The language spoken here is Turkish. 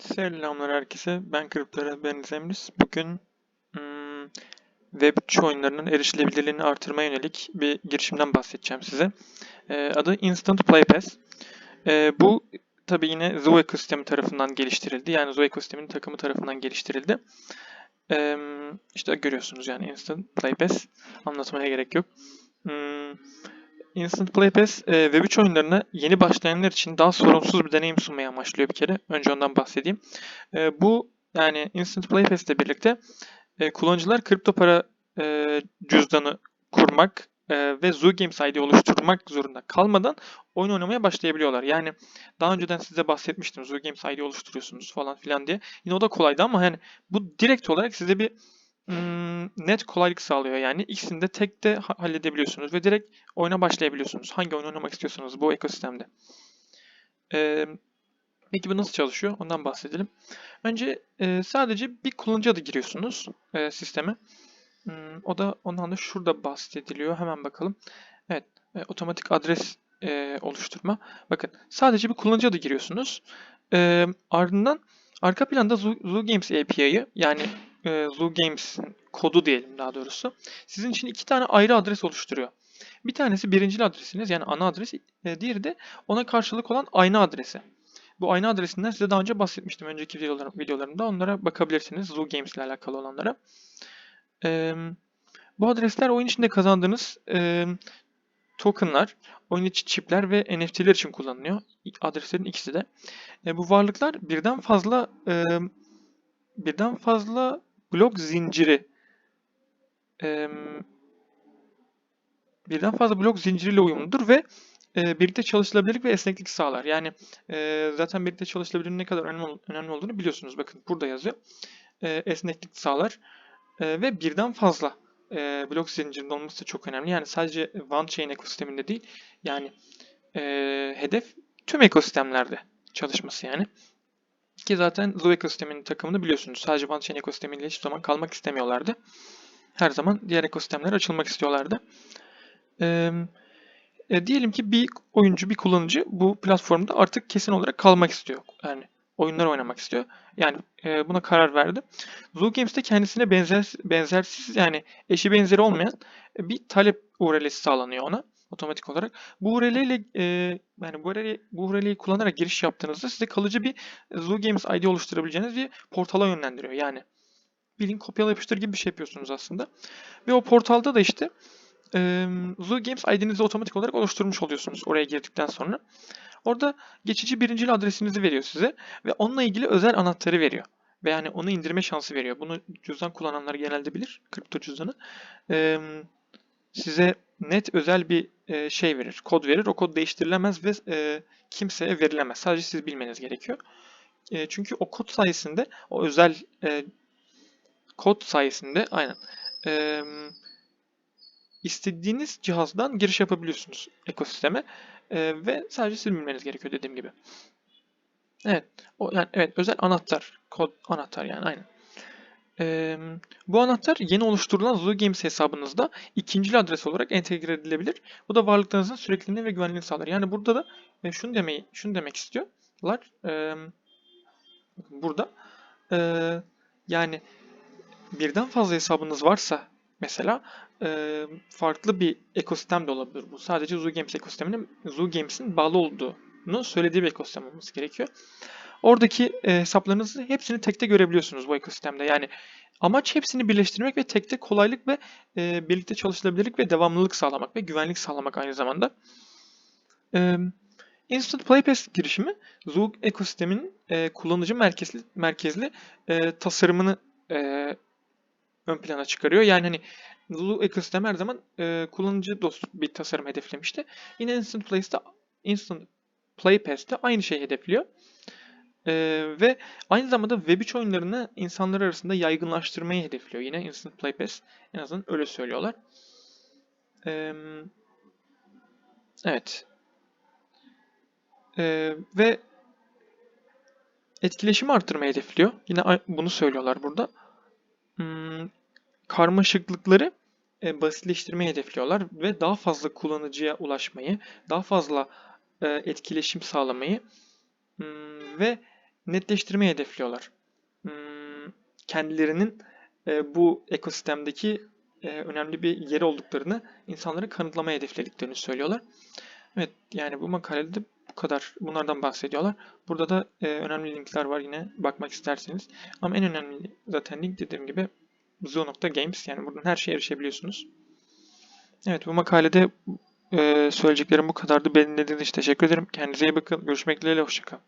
Selamlar herkese. Ben Kripto ben Emris. Bugün hmm, Web3 oyunlarının erişilebilirliğini artırmaya yönelik bir girişimden bahsedeceğim size. Ee, adı Instant Play Pass. Ee, bu tabi yine Zoo ekosistemi tarafından geliştirildi. Yani Zoo ekosisteminin takımı tarafından geliştirildi. Ee, işte görüyorsunuz yani Instant Play Pass. Anlatmaya gerek yok. Hmm, Instant Play Pass e, Web3 oyunlarına yeni başlayanlar için daha sorunsuz bir deneyim sunmayı amaçlıyor bir kere. Önce ondan bahsedeyim. E, bu yani Instant Play Pass ile birlikte e, kullanıcılar kripto para e, cüzdanı kurmak e, ve Zoo Games ID oluşturmak zorunda kalmadan oyun oynamaya başlayabiliyorlar. Yani daha önceden size bahsetmiştim Zoo Games ID oluşturuyorsunuz falan filan diye. Yine o da kolaydı ama yani bu direkt olarak size bir net kolaylık sağlıyor yani. İkisini de tek de halledebiliyorsunuz ve direkt oyuna başlayabiliyorsunuz. Hangi oyun oynamak istiyorsanız bu ekosistemde. Ee, peki bu nasıl çalışıyor? Ondan bahsedelim. Önce sadece bir kullanıcı adı giriyorsunuz sisteme. Hmm, o da ondan da şurada bahsediliyor. Hemen bakalım. Evet, otomatik adres oluşturma. Bakın sadece bir kullanıcı adı giriyorsunuz. Ardından arka planda Zoo Games API'yi yani e, Zoo Games kodu diyelim daha doğrusu. Sizin için iki tane ayrı adres oluşturuyor. Bir tanesi birincil adresiniz yani ana adres, e, diğeri de ona karşılık olan aynı adresi. Bu aynı adresinden size daha önce bahsetmiştim önceki videolarım, videolarımda. Onlara bakabilirsiniz. Zoo Games ile alakalı olanlara. E, bu adresler oyun içinde kazandığınız e, tokenlar, oyun içi çipler ve NFT'ler için kullanılıyor. Adreslerin ikisi de. E, bu varlıklar birden fazla e, birden fazla blok zinciri birden fazla blok zinciriyle uyumludur ve birlikte çalışılabilirlik ve esneklik sağlar. Yani zaten birlikte çalışılabilirliğin ne kadar önemli, olduğunu biliyorsunuz. Bakın burada yazıyor. esneklik sağlar ve birden fazla blok zincirinde olması da çok önemli. Yani sadece one chain ekosisteminde değil. Yani hedef tüm ekosistemlerde çalışması yani. Ki zaten Zoo ekosisteminin takımını biliyorsunuz. Sadece OneChain ekosistemiyle hiçbir zaman kalmak istemiyorlardı. Her zaman diğer ekosistemlere açılmak istiyorlardı. Ee, e, diyelim ki bir oyuncu, bir kullanıcı bu platformda artık kesin olarak kalmak istiyor. Yani oyunlar oynamak istiyor. Yani e, buna karar verdi. Zoo Games'te kendisine benzer, benzersiz yani eşi benzeri olmayan bir talep URL'si sağlanıyor ona otomatik olarak. Bu URL ile e, yani bu URL, bu URL'yi kullanarak giriş yaptığınızda size kalıcı bir Zoo Games ID oluşturabileceğiniz bir portala yönlendiriyor. Yani bilin kopyala yapıştır gibi bir şey yapıyorsunuz aslında. Ve o portalda da işte e, Zoo Games ID'nizi otomatik olarak oluşturmuş oluyorsunuz oraya girdikten sonra. Orada geçici birincil adresinizi veriyor size ve onunla ilgili özel anahtarı veriyor. Ve yani onu indirme şansı veriyor. Bunu cüzdan kullananlar genelde bilir. Kripto cüzdanı. Ee, size net özel bir e, şey verir, kod verir. O kod değiştirilemez ve e, kimseye verilemez. Sadece siz bilmeniz gerekiyor. E, çünkü o kod sayesinde, o özel kod sayesinde aynen istediğiniz cihazdan giriş yapabiliyorsunuz ekosisteme ve sadece siz bilmeniz gerekiyor dediğim gibi. Evet, o yani evet özel anahtar, kod anahtar yani aynen. Ee, bu anahtar yeni oluşturulan Zoo Games hesabınızda ikinci adres olarak entegre edilebilir. Bu da varlıklarınızın sürekliliğini ve güvenliğini sağlar. Yani burada da e, şunu demeyi şunu demek istiyorlar. E, burada e, yani birden fazla hesabınız varsa mesela e, farklı bir ekosistem de olabilir bu. Sadece Zoo Games ekosisteminin Zoo Games'in bağlı olduğunu söylediği bir ekosistem olması gerekiyor. Oradaki e, hesaplarınızı hepsini tekte görebiliyorsunuz bu ekosistemde. Yani amaç hepsini birleştirmek ve tekte kolaylık ve e, birlikte çalışılabilirlik ve devamlılık sağlamak ve güvenlik sağlamak aynı zamanda. E, Instant Play Pass girişimi Zoog ekosisteminin e, kullanıcı merkezli merkezli e, tasarımını e, ön plana çıkarıyor. Yani hani Zoog ekosistemi her zaman e, kullanıcı dostu bir tasarım hedeflemişti. Yine Instant Play'de Instant Play Pass'te aynı şeyi hedefliyor. Ee, ve aynı zamanda Web3 oyunlarını insanlar arasında yaygınlaştırmayı hedefliyor. Yine Instant Play Pass en azından öyle söylüyorlar. Ee, evet. Ee, ve etkileşimi arttırmayı hedefliyor. Yine bunu söylüyorlar burada. Hmm, karmaşıklıkları e, basitleştirmeyi hedefliyorlar ve daha fazla kullanıcıya ulaşmayı, daha fazla e, etkileşim sağlamayı ve netleştirmeyi hedefliyorlar. Hmm, kendilerinin e, bu ekosistemdeki e, önemli bir yeri olduklarını insanlara kanıtlamaya hedeflediklerini söylüyorlar. Evet yani bu makalede de bu kadar bunlardan bahsediyorlar. Burada da e, önemli linkler var yine bakmak isterseniz. Ama en önemli zaten link dediğim gibi zoo.games yani buradan her şeye erişebiliyorsunuz. Evet bu makalede e, söyleyeceklerim bu kadardı. Beni dinlediğiniz için teşekkür ederim. Kendinize iyi bakın. Görüşmek dileğiyle. Hoşçakalın.